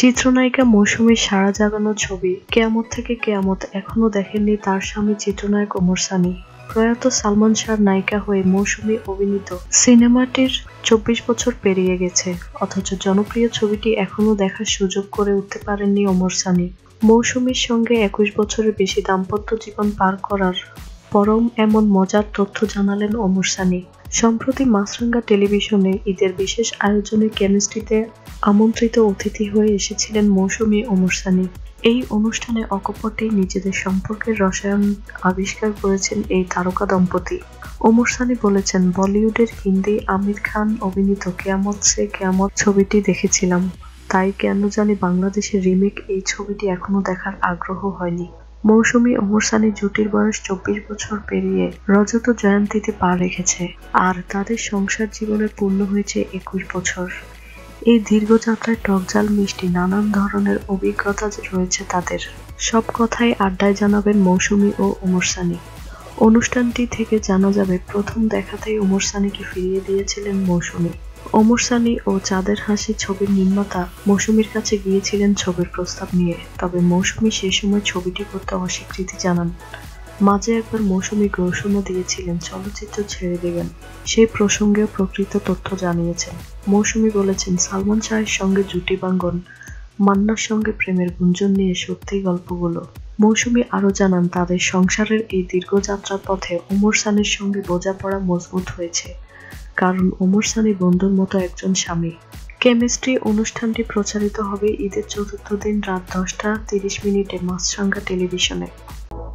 চিত্রনায়িকা মৌসুমীর সারা জাগানো ছবি কেয়ামত থেকে কেয়ামত এখনও দেখেননি তার স্বামী চিত্রনায়ক ওমর সানি। প্রয়াত সালমান শাহর নায়িকা হয়ে মৌসুমী অভিনীত সিনেমাটির চব্বিশ বছর পেরিয়ে গেছে, অথচ জনপ্রিয় ছবিটি এখনও দেখার সুযোগ করে উঠতে পারেননি ওমর সানি। মৌসুমীর সঙ্গে একুশ বছরের বেশি দাম্পত্য জীবন পার করার পরম এমন মজার তথ্য জানালেন ওমর সানি। সম্প্রতি মাছরাঙ্গা টেলিভিশনে ঈদের বিশেষ আয়োজনে কেমিস্ট্রিতে আমন্ত্রিত অতিথি হয়ে এসেছিলেন মৌসুমী ওমর সানি। এই অনুষ্ঠানে অকপটেই নিজেদের সম্পর্কের রসায়ন আবিষ্কার করেছেন এই তারকা দম্পতি। ওমর সানি বলেছেন, বলিউডের হিন্দি আমির খান অভিনীত কেয়ামত সে কেয়ামত ছবিটি দেখেছিলাম। তাই কেন জানি বাংলাদেশের রিমেক এই ছবিটি এখনও দেখার আগ্রহ হয়নি। মৌসুমী ওমর সানি জুটির বয়স চব্বিশ বছর পেরিয়ে রজত জয়ন্তীতে পা রেখেছে আর তাদের সংসার জীবনে পূর্ণ হয়েছে একুশ বছর। এই দীর্ঘযাত্রায় টকজাল মিষ্টি নানান ধরনের অভিজ্ঞতা রয়েছে তাদের। সব কথাই আড্ডায় জানাবেন মৌসুমী ও ওমর সানি। অনুষ্ঠানটি থেকে জানা যাবে, প্রথম দেখাতেই ওমর সানিকে ফিরিয়ে দিয়েছিলেন মৌসুমী। ওমর সানি ও চাঁদের হাসি ছবির নির্মাতা মৌসুমীর কাছে গিয়েছিলেন ছবির প্রস্তাব নিয়ে, তবে মৌসুমী সেই সময় ছবিটি করতে অস্বীকৃতি জানান। মাঝে একবার মৌসুমী ঘোষণা দিয়েছিলেন, চলচ্চিত্র ছেড়ে দেবেন। সেই প্রসঙ্গেও প্রকৃত তথ্য জানিয়েছেন। মৌসুমী বলেছেন, সালমান শাহের সঙ্গে জুটি বাঙ্গন, মান্নার সঙ্গে প্রেমের গুঞ্জন নিয়ে সত্যিই গল্পগুলো। মৌসুমী আরও জানান, তাদের সংসারের এই দীর্ঘ যাত্রার পথে ওমর সানের সঙ্গে বোঝাপড়া মজবুত হয়েছে। কারণ ওমর সানি বন্ধুর মতো একজন স্বামী। কেমিস্ট্রি অনুষ্ঠানটি প্রচারিত হবে ঈদের চতুর্থ দিন রাত দশটা তিরিশ মিনিটে মাছরাঙ্গা টেলিভিশনে।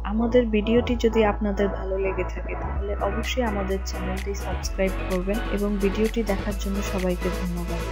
আমাদের ভিডিওটি যদি আপনাদের ভালো লেগে থাকে, তাহলে অবশ্যই আমাদের চ্যানেলটি সাবস্ক্রাইব করবেন এবং ভিডিওটি দেখার জন্য সবাইকে ধন্যবাদ।